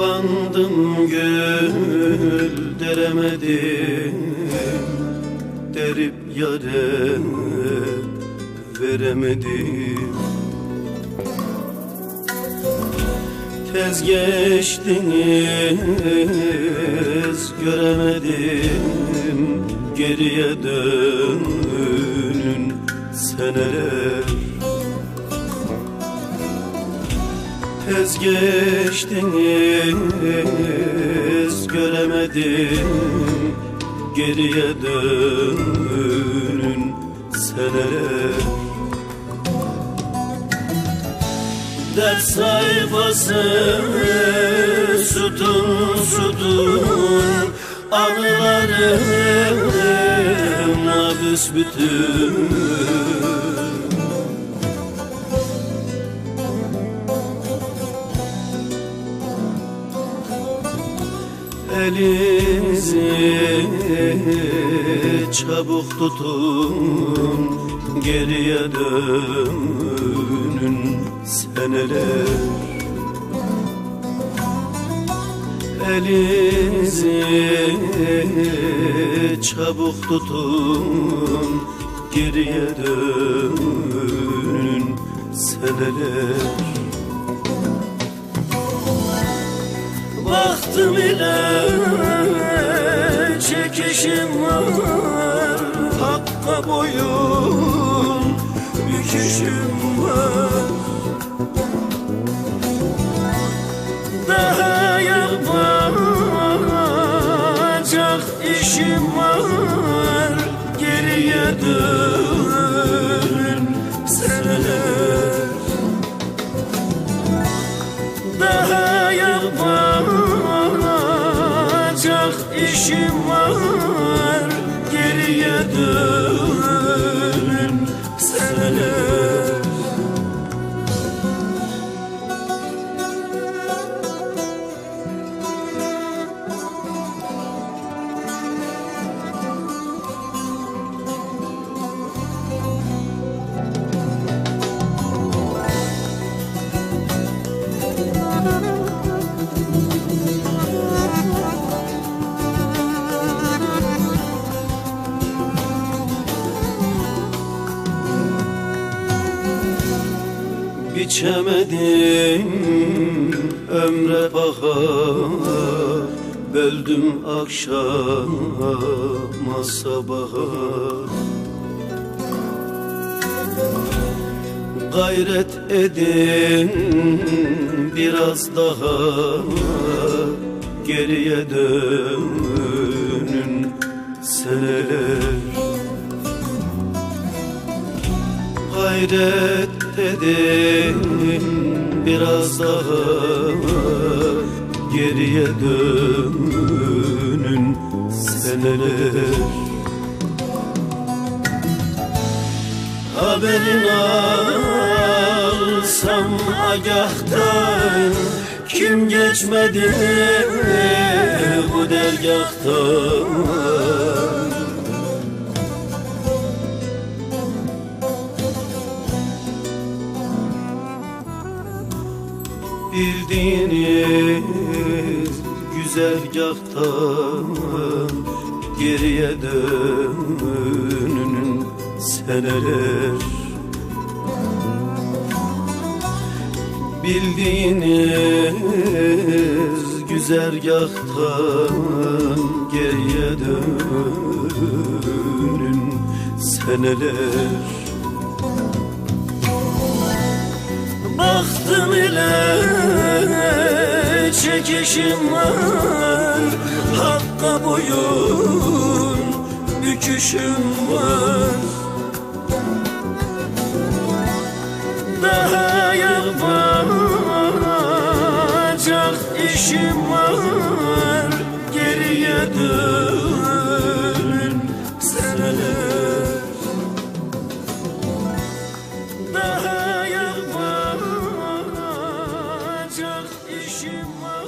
bandım gül deremedim Derip yare veremedim. Tez geçtiniz göremedim. Geriye dönün seneler Tez geçtiniz göremedim. Geriye dönün seneler Ders sayfası sütun sütun. Anılarımla büsbütün Elinizi çabuk tutun Geriye dönün seneler. Elinizi çabuk tutun Geriye dönün seneler Baktım ile çekişim var. Hakka boyun büküşüm var. Daha yapacak işim var yapacak işim var Geriye dön seneler Biçemedim ömre baha Böldüm akşama sabaha Gayret edin biraz daha Geriye dönün seneler. Gayret edin biraz daha Geriye dönün seneler. Haberin alsam agahtan Kim geçmedi bu dergahtan Bildiğiniz güzergahtan Geriye dönün seneler. Bildiğiniz güzergahtan Geriye dönün seneler. Baktım ile çekişim var. Hakka boyun büküşüm var. Daha yapacak işim var. Geriye dön seneler Daha yapacak işim var.